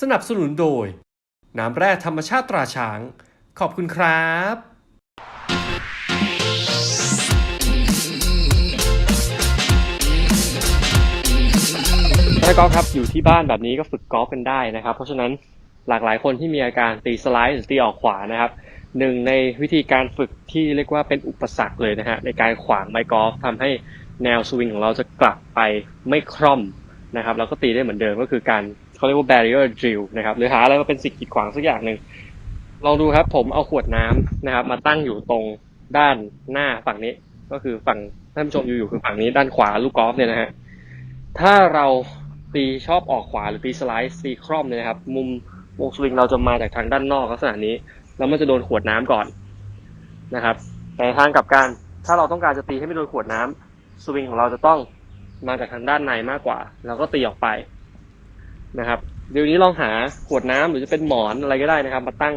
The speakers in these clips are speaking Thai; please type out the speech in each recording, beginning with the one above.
สนับสนุนโดย น้ำแร่ธรรมชาติตราช้าง ขอบคุณครับถ้ากอล์ฟครับอยู่ที่บ้านแบบนี้ก็ฝึกกอล์ฟกันได้นะครับ เพราะฉะนั้นหลากหลายคนที่มีอาการตีสไลด์หรือตีออกขวานะครับหนึ่งในวิธีการฝึกที่เรียกว่าเป็นอุปสรรคเลยนะฮะในการขวางไม้กอล์ฟทำให้แนวสวิงของเราจะกลับไปไม่คร่อมนะครับแล้วก็ตีได้เหมือนเดิมก็คือการ เขาเรียกว่า barrier drill นะครับ หรือหาอะไรมาเป็นสิ่งกีดขวางสักอย่างหนึ่งลองดูครับ ผมเอาขวดน้ำนะครับ มาตั้งอยู่ตรงด้านหน้าฝั่งนี้ ก็คือฝั่งท่านผู้ชมอยู่อยู่คือฝั่งนี้ด้านขวาลูกกอล์ฟเนี่ยนะฮะถ้าเราตีชอบออกขวาหรือตีสไลด์ตีคร่อมเนี่ยนะครับ มุมวงสวิงเราจะมาจากทางด้านนอกลักษณะนี้ แล้วมันจะโดนขวดน้ำก่อนนะครับ แต่ทางกลับการถ้าเราต้องการจะตีให้ไม่โดนขวดน้ำสวิงของเราจะต้องมาจากทางด้านในมากกว่า แล้วก็ตีออกไป นะครับเดี๋ยวนี้ลองหาขวดน้ำหรือจะเป็นหมอนอะไรก็ได้นะครับ มาตั้ง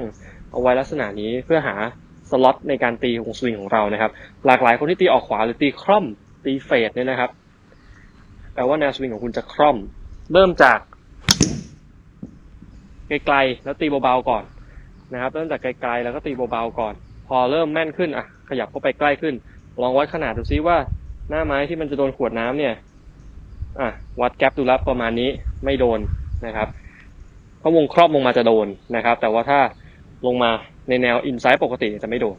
เอาไว้ลักษณะนี้เพื่อหาสล็อตในการตีวงสวิงของเรานะครับ หลากหลายคนที่ตีออกขวาหรือตีคร่อมตีเฟดเนี่ยนะครับแปลว่าแนวสวิงของคุณจะคล่อม เริ่มจากไกลๆแล้วตีเบาๆก่อนนะครับเริ่มจากไกลๆแล้วก็ตีเบาๆก่อน พอเริ่มแม่นขึ้นอะ ขยับเข้าไปใกล้ขึ้น ลองวัดขนาดดูซิว่าหน้าไม้ที่มันจะโดนขวดน้ำเนี่ย อะวัดแกปดูแล้วประมาณนี้ไม่โดน นะครับถ้าวงครอบลงมาจะโดนนะครับ แต่ว่าถ้าลงมาในแนวอินไซด์ปกติจะไม่โดน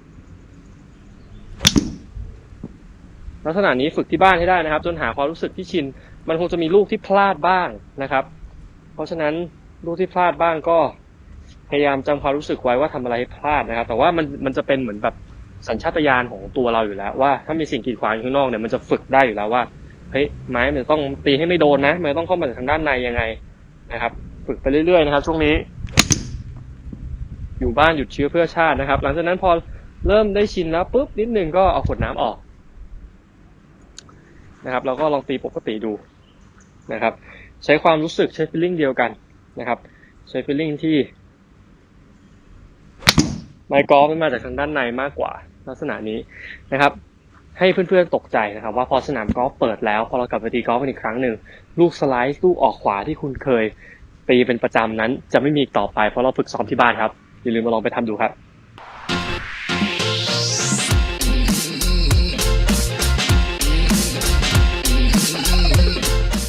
ลักษณะนี้ฝึกที่บ้านให้ได้นะครับ จนหาความรู้สึกที่ชิน มันคงจะมีลูกที่พลาดบ้างนะครับ เพราะฉะนั้นลูกที่พลาดบ้างก็พยายามจำความรู้สึกไว้ว่าทำอะไรให้พลาดนะครับ แต่ว่ามันมันจะเป็นเหมือนแบบสัญชาตญาณของตัวเราอยู่แล้ว ว่าถ้ามีสิ่งกีดขวางอยู่ข้างนอกเนี่ยมันจะฝึกได้อยู่แล้วว่าเฮ้ยไม้มันต้องตีให้ไม่โดนนะมันต้องเข้ามาจากทางด้านในยังไง นะครับ ฝึกไปเรื่อยๆนะครับ ช่วงนี้ อยู่บ้านหยุดเชื้อเพื่อชาตินะครับ หลังจากนั้นพอเริ่มได้ชินแล้วปุ๊บนิดนึงก็เอาขวดน้ำออกนะครับเราก็ลองตีปกติดูนะครับ ใช้ความรู้สึกใช้ feeling เดียวกันนะครับ ใช้ feeling ที่ไมค์กอล์ฟมันมาจากทางด้านในมากกว่าลักษณะนี้นะครับ ให้เพื่อนๆตกใจนะครับว่าพอสนามกอล์ฟเปิดแล้วพอเรากลับไปตีกอล์ฟกันอีกครั้งหนึ่งลูกสไลด์ลูกออกขวาที่คุณเคยตีเป็นประจำนั้นจะไม่มีอีกต่อไปเพราะเราฝึกซ้อมที่บ้านครับอย่าลืมมาลองไปทำดูครับ